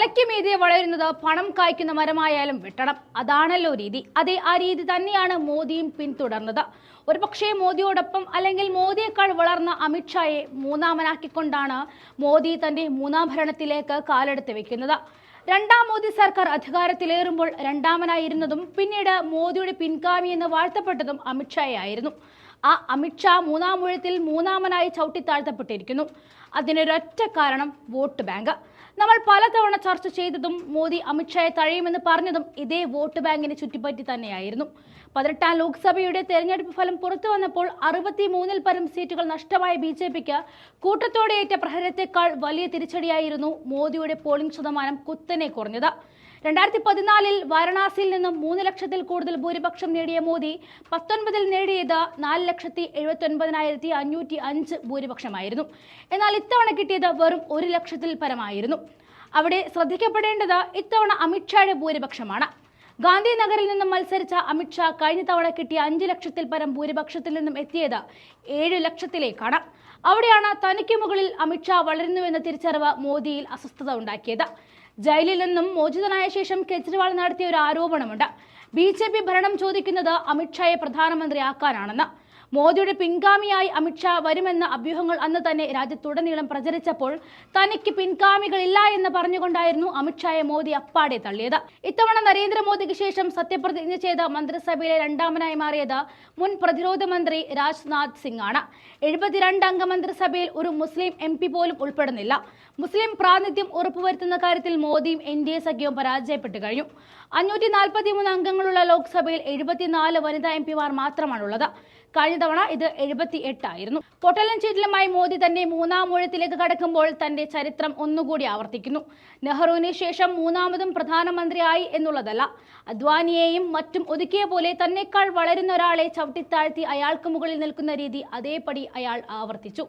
തലയ്ക്ക് മീതെ വളരുന്നത് പണം കായ്ക്കുന്ന മരമായാലും വെട്ടണം. അതാണല്ലോ രീതി. അതെ ആ രീതി തന്നെയാണ് മോദിയും പിന്തുടർന്നത്. ഒരുപക്ഷെ മോദിയോടൊപ്പം അല്ലെങ്കിൽ മോദിയേക്കാൾ വളർന്ന അമിത്ഷായെ മൂന്നാമനാക്കിക്കൊണ്ടാണ് മോദി തന്റെ മൂന്നാം ഭരണത്തിലേക്ക് കാലെടുത്ത് വെക്കുന്നത്. രണ്ടാം മോദി സർക്കാർ അധികാരത്തിലേറുമ്പോൾ രണ്ടാമനായിരുന്നതും പിന്നീട് മോദിയുടെ പിൻഗാമി എന്ന് വാഴ്ത്തപ്പെട്ടതും അമിത്ഷായെ ആയിരുന്നു. ആ അമിത്ഷാ മൂന്നാം ഊഴത്തിൽ മൂന്നാമനായി ചവിട്ടിത്താഴ്ത്തപ്പെട്ടിരിക്കുന്നു. അതിനൊരൊറ്റ കാരണം വോട്ട് ബാങ്ക്. നമ്മൾ പലതവണ ചർച്ച ചെയ്തതും മോദി അമിത്ഷായെ തഴയുമെന്ന് പറഞ്ഞതും ഇതേ വോട്ട് ബാങ്കിനെ ചുറ്റിപ്പറ്റി തന്നെയായിരുന്നു. പതിനെട്ടാം ലോക്സഭയുടെ തെരഞ്ഞെടുപ്പ് ഫലം പുറത്തു വന്നപ്പോൾ അറുപത്തി മൂന്നിൽ പരം സീറ്റുകൾ നഷ്ടമായ ബി ജെ പിക്ക് കൂട്ടത്തോടെയേറ്റ പ്രഹരത്തെക്കാൾ വലിയ തിരിച്ചടിയായിരുന്നു മോദിയുടെ പോളിംഗ് ശതമാനം കുത്തനെ കുറഞ്ഞത്. രണ്ടായിരത്തി പതിനാലിൽ വാരണാസിയിൽ നിന്നും മൂന്ന് ലക്ഷത്തിൽ കൂടുതൽ ഭൂരിപക്ഷം നേടിയ മോദി പത്തൊൻപതിൽ നേടിയത് നാല് ലക്ഷത്തി എഴുപത്തി ഒൻപതിനായിരത്തി അഞ്ഞൂറ്റി അഞ്ച് ഭൂരിപക്ഷമായിരുന്നു. എന്നാൽ ഇത്തവണ കിട്ടിയത് വെറും ഒരു ലക്ഷത്തിൽ പരമായിരുന്നു. അവിടെ ശ്രദ്ധിക്കപ്പെടേണ്ടത് ഇത്തവണ അമിത്ഷായുടെ ഭൂരിപക്ഷമാണ്. ഗാന്ധിനഗറിൽ നിന്നും മത്സരിച്ച അമിത്ഷാ കഴിഞ്ഞ തവണ കിട്ടിയ അഞ്ച് ലക്ഷത്തിൽ പരം ഭൂരിപക്ഷത്തിൽ നിന്നും എത്തിയത് ഏഴ് ലക്ഷത്തിലേക്കാണ്. അവിടെയാണ് തനിക്ക് മുകളിൽ അമിത്ഷാ വളരുന്നുവെന്ന തിരിച്ചറിവ് മോദിയിൽ അസ്വസ്ഥത ഉണ്ടാക്കിയത്. ജയിലിൽ നിന്നും മോചിതനായ ശേഷം കെജ്രിവാൾ നടത്തിയ ഒരു ആരോപണമുണ്ട്. ബി ജെ പി ഭരണം ചോദിക്കുന്നത് അമിത്ഷായെ പ്രധാനമന്ത്രിയാക്കാനാണെന്ന് മോദിയുടെ പിൻഗാമിയായി അമിത്ഷാ വരുമെന്ന അഭ്യൂഹങ്ങൾ അന്ന് തന്നെ രാജ്യത്തുടനീളം പ്രചരിച്ചപ്പോൾ തനിക്ക് പിൻഗാമികളില്ല എന്ന് പറഞ്ഞുകൊണ്ടായിരുന്നു അമിത്ഷായെ മോദി അപ്പാടെ തള്ളിയത്. ഇത്തവണ നരേന്ദ്രമോദിക്ക് ശേഷം സത്യപ്രതിജ്ഞ ചെയ്ത മന്ത്രിസഭയിലെ രണ്ടാമനായി മാറിയത് മുൻ പ്രതിരോധ മന്ത്രി രാജ്നാഥ് സിംഗ് ആണ് എഴുപത്തിരണ്ട് അംഗ മന്ത്രിസഭയിൽ ഒരു മുസ്ലിം എം പി പോലും ഉൾപ്പെടുന്നില്ല. മുസ്ലിം പ്രാതിനിധ്യം ഉറപ്പുവരുത്തുന്ന കാര്യത്തിൽ മോദിയും എൻ ഡി എ സഖ്യവും പരാജയപ്പെട്ടു കഴിഞ്ഞു. അഞ്ഞൂറ്റി നാൽപ്പത്തി മൂന്ന് അംഗങ്ങളുള്ള ലോക്സഭയിൽ എഴുപത്തിനാല് വനിതാ എം പിമാർ മാത്രമാണുള്ളത്. കഴിഞ്ഞ തവണ ഇത് എഴുപത്തി എട്ടായിരുന്നു പൊട്ടലൻ ചീറ്റലുമായി മോദി തന്നെ മൂന്നാം ഊഴത്തിലേക്ക് കടക്കുമ്പോൾ തന്റെ ചരിത്രം ഒന്നുകൂടി ആവർത്തിക്കുന്നു. നെഹ്റുവിന് ശേഷം മൂന്നാമതും പ്രധാനമന്ത്രിയായി എന്നുള്ളതല്ല. അദ്വാനിയെയും മറ്റും ഒതുക്കിയ പോലെ തന്നെക്കാൾ വളരുന്ന ഒരാളെ ചവിട്ടിത്താഴ്ത്തി അയാൾക്ക് മുകളിൽ നിൽക്കുന്ന രീതി അതേപടി അയാൾ ആവർത്തിച്ചു.